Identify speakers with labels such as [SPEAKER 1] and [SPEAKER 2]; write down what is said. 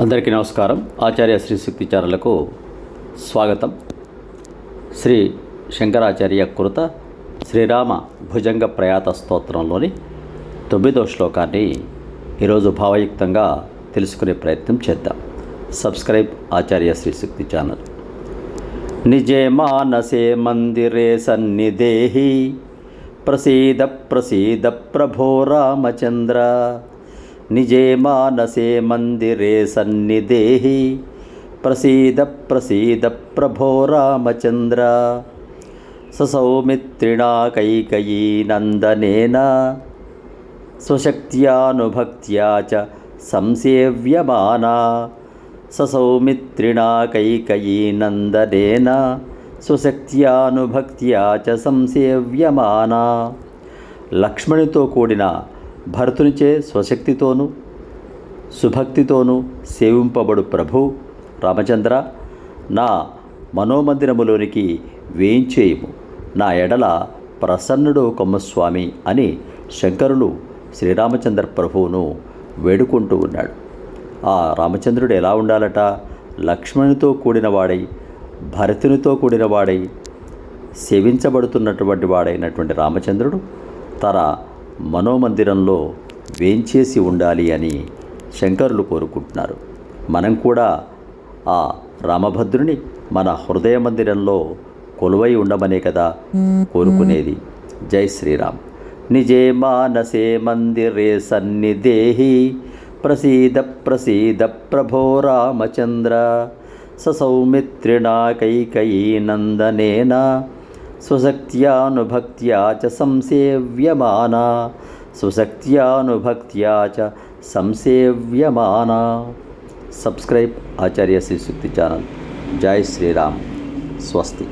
[SPEAKER 1] అందరికీ నమస్కారం. ఆచార్య శ్రీ శక్తిచారులకు స్వాగతం. శ్రీ శంకరాచార్య కృత శ్రీరామ భుజంగ ప్రయాత స్తోత్రంలోని తొమ్మిదో శ్లోకాన్ని ఈరోజు భావయుక్తంగా తెలుసుకునే ప్రయత్నం చేద్దాం. Subscribe Acharya Shri Shakti channel. నిజే మానసే మందిరే సన్నిదేహి ప్రసీద ప్రసీద ప్రభో రామచంద్ర. నిజే మానసే మందిరే సన్నిదేహి ప్రసీద ప్రసీద ప్రభో రామచంద్ర. ససౌమిత్రిణా కైకయీ నందనేన. స్వశక్త్యానుభక్త్యా చ సంసేవ్యమానా. ససౌమిత్రిణా కైకయీ నందనేన. స్వశక్త్యానుభక్త్యా చ సంసేవ్యమానా. లక్ష్మణితో కూడిన భరతునిచే స్వశక్తితోనూ సుభక్తితోనూ సేవింపబడు ప్రభు రామచంద్ర నా మనోమందిరములోనికి వేయించేయము. నా ఎడల ప్రసన్నుడు కొమ్మస్వామి అని శంకరులు శ్రీరామచంద్ర ప్రభువును వేడుకుంటూ ఉన్నాడు. ఆ రామచంద్రుడు ఎలా ఉండాలట? లక్ష్మణునితో కూడినవాడై భరతునితో కూడినవాడై సేవించబడుతున్నటువంటి వాడైనటువంటి రామచంద్రుడు తన మనోమందిరంలో వేంచేసి ఉండాలి అని శంకరులు కోరుకుంటున్నారు. మనం కూడా ఆ రామభద్రుని మన హృదయ మందిరంలో కొలువై ఉండమనే కదా కోరుకునేది. జై శ్రీరామ్. నిజే మానసే మందిరే సన్నిదేహి ప్రసీద ప్రసీద ప్రభో రామచంద్ర. ససౌమిత్రిణా కైకయీ నందనేనా. స్వశక్త్యానుభక్త్యా చ సంసేవ్యమానా స్వశక్త్యానుభక్త్యా చ సంసేవ్యమానా సబ్స్క్రైబ్ ఆచార్య శ్రీ శక్తి ఛానల్ జై శ్రీరామ్ స్వస్తి